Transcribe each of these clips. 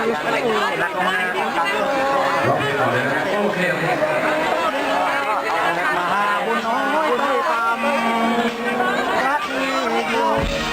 รักนะโอเคโอเคมหาบุญน้อยต้อยตามรักนี้อยู่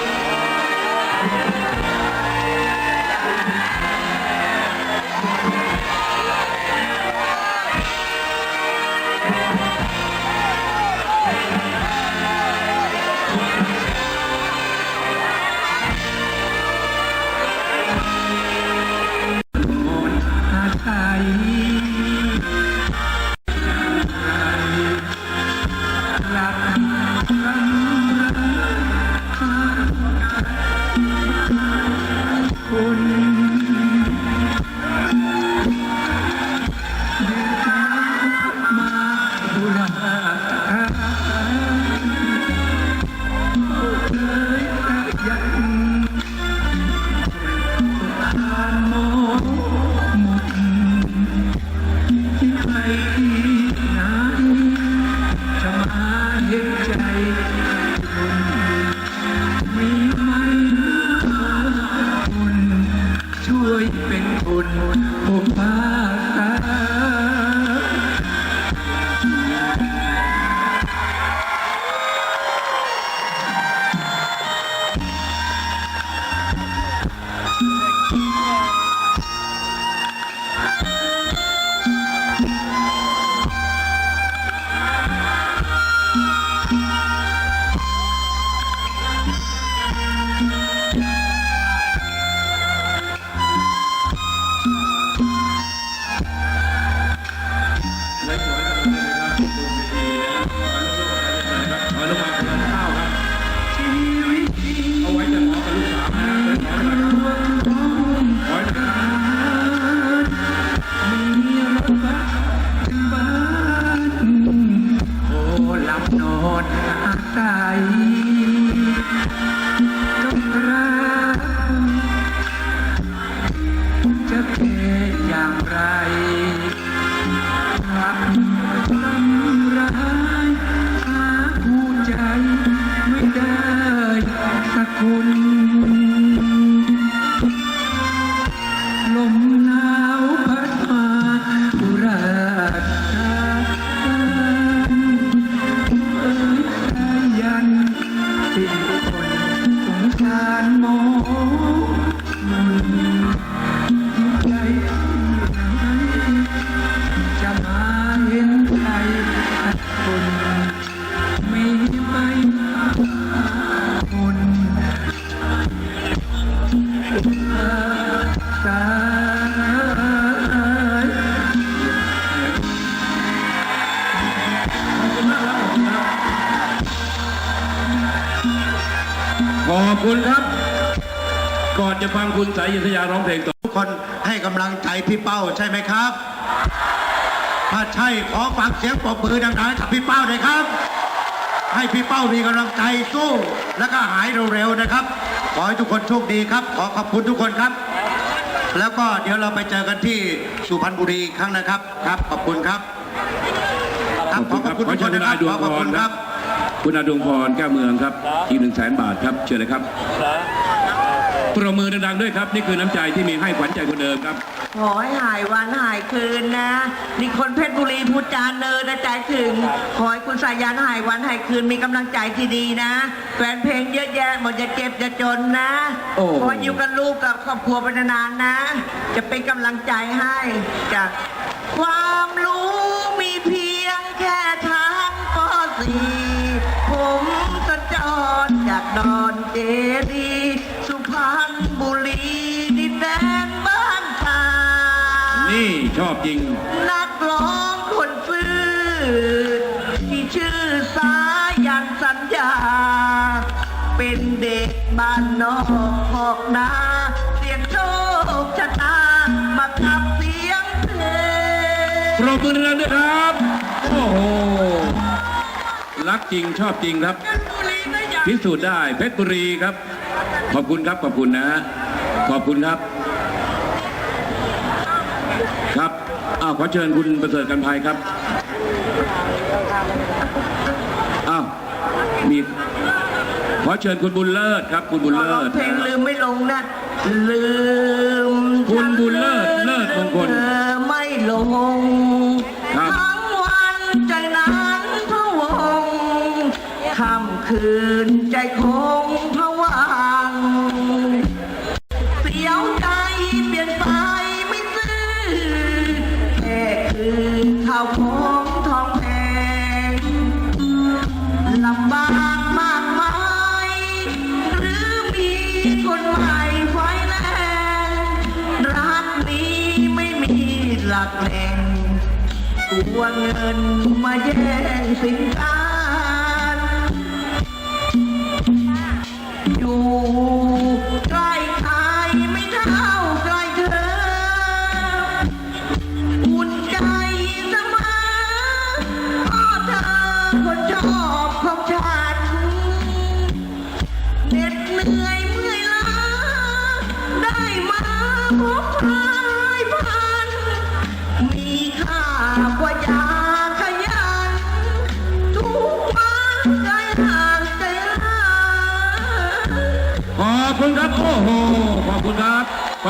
คุณสายยินทยาร้องเพลงต่อทุกคนให้กำลังใจพี่เป้าใช่ไหมครับ ถ้าใช่ขอฟังเสียงปรบมือดังๆให้กับพี่เป้าหน่อยครับ ให้พี่เป้ามีกำลังใจสู้แล้วก็หายเร็วๆนะครับ ขอให้ทุกคนโชคดีครับ ขอขอบคุณทุกคนครับ แล้วก็เดี๋ยวเราไปเจอกันที่สุพรรณบุรีอีกครั้งนะครับครับ ขอบคุณครับครับขอขอบคุณทุกคนนะครับขอขอบคุณครับ คุณอาดวงพรแก้วเมืองครับ อีกหนึ่งแสนบาทครับ เชิญเลยครับ ปรบมือดังๆด้วยครับ นี่คือน้ำใจที่มีให้ขวัญใจคนเดิมครับ ขอให้หายวันหายคืนนะนี่คนเพชรบุรีพูดจาเนินนะใจถึง ขอให้คุณสายันหายวันหายคืนมีกำลังใจที่ดีนะ แฟนเพลงเยอะแยะหมดจะเจ็บจะจนนะโอ้ ขอให้อยู่กับลูกกับครอบครัวไปนานๆนะ จะเป็นกำลังใจให้จาก ชอบจริง นักร้องคนซื่อที่ชื่อสายันสัญญา เป็นเด็กบ้านนอกขอกนาเสียงโชคชะตามากับเสียงเพลงปรบมือดังๆด้วยครับ โอ้โห รักจริงชอบจริงครับ พิสูจน์ได้เพชรบุรีครับ ขอบคุณครับขอบคุณนะฮะขอบคุณครับครับอ้าวขอเชิญคุณประเสริฐกันภัยครับอ้าวมีขอเชิญคุณบุญเลิศครับ คุณบุญร้เลิองศเพลงลืมไม่ลงนะ ลืมคุณบุญเลิศเลิศมงคล เธอไม่ลงครับ ทั้งวันใจนั้นพะวงค่ำคืนใจคงพะวัง หลักแหล่งกลัวเงินมาแย่งสินค้า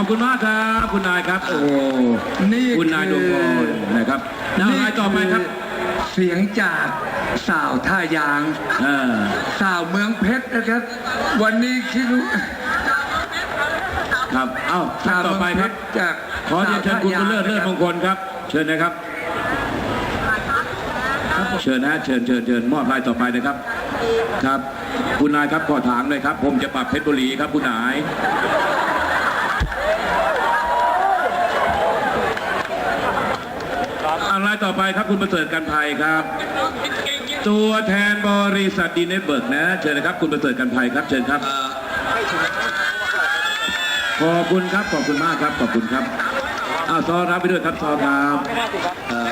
อบคุณมากครับคุณนายครับ โอ้โหนี่คุณนายดวงพรนะครับแล้วนายต่อไปครับ เสียงจากสาวท่ายางเออสาวเมืองเพชรนะครับ วันนี้คิดรู้ครับเอ้าท่านต่อไปครับจากขอเรียนเชิญคุณบุญเลิศเลิศมงคลครับ เชิญนะครับ เชิญนะเชิญเชิญเชิญมอบรายต่อไปนะครับ ครับ คุณนายครับขอถามเลยครับ ผมจะปรับเพชรบุรีครับคุณนาย อะไรต่อไปครับคุณประเสริฐกันภัยครับ ตัวแทนบริษัทดีเนเบิร์กนะเชิญนะครับคุณประเสริฐกันภัยครับเชิญครับ ขอบคุณครับขอบคุณมากครับขอบคุณครับอ้าวซอรับไปด้วยครับซอครับ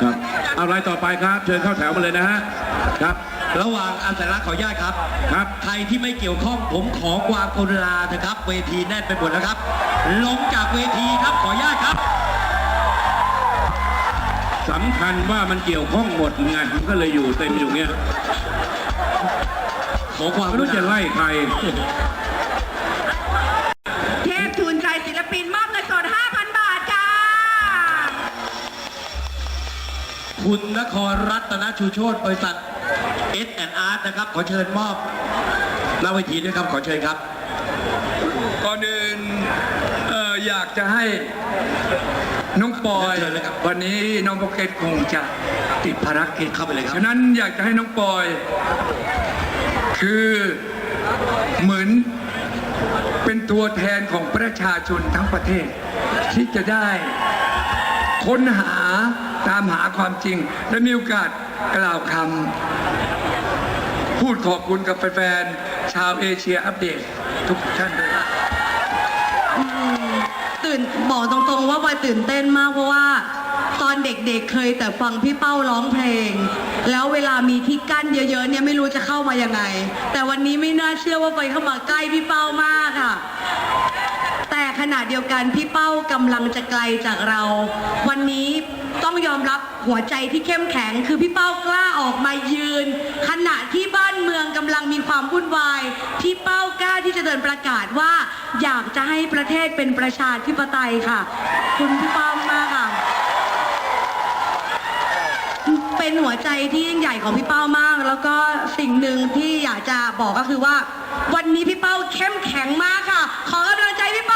ครับเอารายต่อไปครับ เชิญเข้าแถวมาเลยนะฮะครับ ระหว่างอันสาระขออนุญาตครับ ครับ ใครที่ไม่เกี่ยวข้องผมขอความกรุณาเถอะครับ เวทีแน่นไปหมดแล้วครับ ลงจากเวทีครับขออนุญาตครับ คัญว่ามันเกี่ยวข้องหมดไงมันก็เลยอยู่เต็มอยู่เงี้ยขอความไม่กรุรู้ณาจะไล่ใคร เทพทูลใจศิลปินมอบเงินสด5,000 บาทจ้า คุณนครรัตนชูโชตบริษัท S Art นะครับ ขอเชิญมอบหน้าเวทีด้วยครับ ขอเชิญครับ ก่อนอื่นเอ่ออยากจะให้ น้องปอยเชิญเลยครับวันนี้น้องโปเกตคงจะติดภารกิจเข้าไปเลยครับ ฉะนั้นอยากจะให้น้องปอย คือเหมือนเป็นตัวแทนของประชาชนทั้งประเทศ ที่จะได้ค้นหาตามหาความจริง และมีโอกาสกล่าวคำพูดขอบคุณกับแฟนๆชาวเอเชียอัปเดตทุกท่านด้วยตื่ นบอกตรงๆว่าบอยตื่นเต้นมากเพราะว่า ตอนเด็กๆเคยแต่ฟังพี่เป้าร้องเพลง แล้วเวลามีที่กั้นเยอะๆเนี่ยไม่รู้จะเข้ามายังไง แต่วันนี้ไม่น่าเชื่อว่าไปเข้ามาใกล้พี่เป้ามากค่ะ ขณะเดียวกันพี่เป้ากำลังจะไกลจากเรา วันนี้ต้องยอมรับหัวใจที่เข้มแข็ง คือพี่เป้ากล้าออกมายืน ขณะที่บ้านเมืองกำลังมีความวุ่นวายพี่เป้ากล้าที่จะเดินประกาศว่า อยากจะให้ประเทศเป็นประชาธิปไตยค่ะ คุณพี่เป้ามากค่ะเป็นหัวใจที่ยิ่งใหญ่ของพี่เป้ามาก แล้วก็สิ่งหนึ่งที่อยากจะบอกก็คือว่า วันนี้พี่เป้าเข้มแข็งมากค่ะ ขอกำลังใจพี่เป้า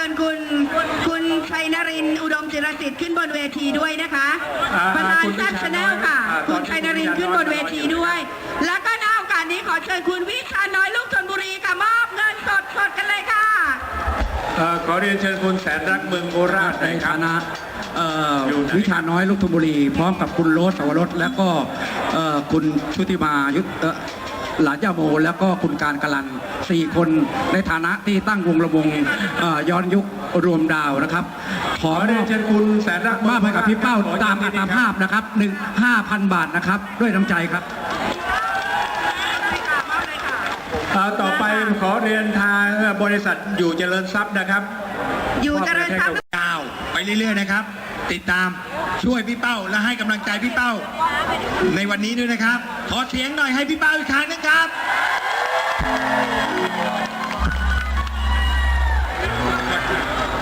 ชิญคุณคุณชัยนรินทร์อุดมจิรสิทธิ์ขึ้นบนเวทีด้วยนะคะอ่าประธานคุณแซ่บวิชาชาแนน้ลอยค่ะอ่าคุณตอนนี้ชัยนรินทร์ขึ้นบนเวทีด้วย แล้วก็ในโอกาสนี้ขอเชิญคุณวิชาน้อยลูกชนบุรีค่ะมอบเงินสดสดๆกันเลยค่ะเอ่อขอเรียนเชิญคุณแสนรักเมืองโคราชในนะครัฐาบนะเอ่ออยู่ไหนวิชาน้อยลูกธนบุรี พร้อมกับคุณโรสสวรสแล้วก็เอ่อคุณชุติมายุทธเอ่อ หลานยาโมแล้วก็คุณการกลันสี่คนในฐานะที่ตั้งวงระวงเอ่อย้อนยุครวมดาวนะครับขอขอเรียนเชิญคุณแสนรักมอบให้กับพี่เป้าขอตามยิอันดีตคภารับพนะครับหนึ่งห้าพันบาทนะครับ ด้วยน้ำใจครับเอ่อต่อไปขอเรียนทางบริษัทอยู่เจริญทรัพย์นะครับ อยู่เจริญทรัพย์ก้าวไปเรื่อยๆนะครับ ติดตาม ช่วยพี่เป้าและให้กำลังใจพี่เป้า ในวันนี้ด้วยนะครับ ขอเสียงหน่อยให้พี่เป้าอีกครั้งหนึงครับ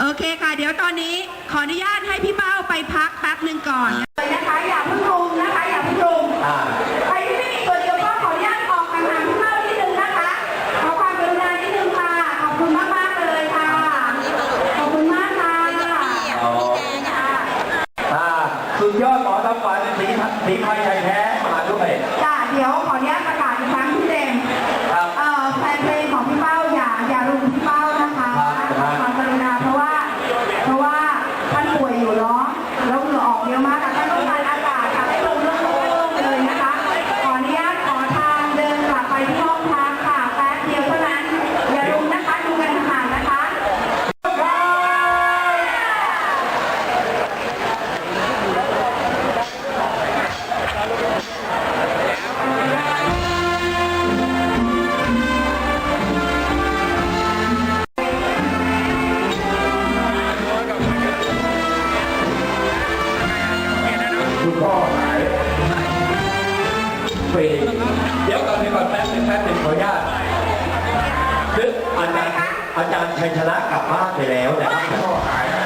โอเคค่ะ เดี๋ยวตอนนี้ขออนุญาตให้พี่เป้าไปพักแป๊บหนึ่งก่อน ดยอดหมอทำฝันสีสีไทยไทยแท้ คุณพ่อหายฟรีเดี๋ยวก่อนเดี๋ยวก่อนแป๊บนึงแป๊บนึงขออนุญาตคืออาจารย์อาจารย์ชัยชนะกลับบ้านไปแล้วนะครับพ่อหาย